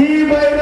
ಈ ಬೈರ